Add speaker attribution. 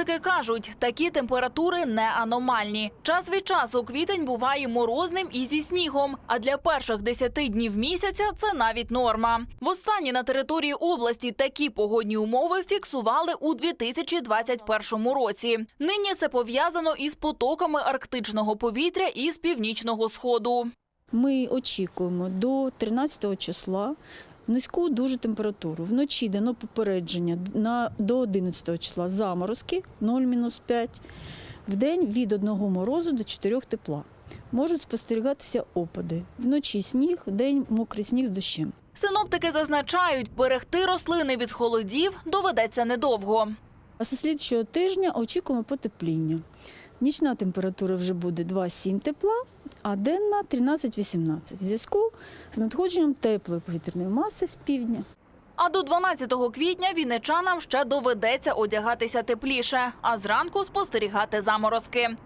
Speaker 1: Синоптики кажуть, такі температури не аномальні. Час від часу квітень буває морозним і зі снігом. А для перших 10 днів місяця це навіть норма. Востаннє на території області такі погодні умови фіксували у 2021 році. Нині це пов'язано із потоками арктичного повітря із північного сходу.
Speaker 2: Ми очікуємо до 13 числа низьку дуже температуру. Вночі дано попередження на, до 11 числа заморозки 0-5. В день від 1 морозу до 4 тепла. Можуть спостерігатися опади. Вночі сніг, вдень мокрий сніг з дощем.
Speaker 1: Синоптики зазначають, берегти рослини від холодів доведеться недовго.
Speaker 2: А з слідчого тижня очікуємо потепління. Нічна температура вже буде 2-7 тепла, а денна 13-18. В зв'язку з надходженням теплої повітряної маси з півдня.
Speaker 1: А до 12 квітня вінничанам ще доведеться одягатися тепліше, а зранку спостерігати заморозки.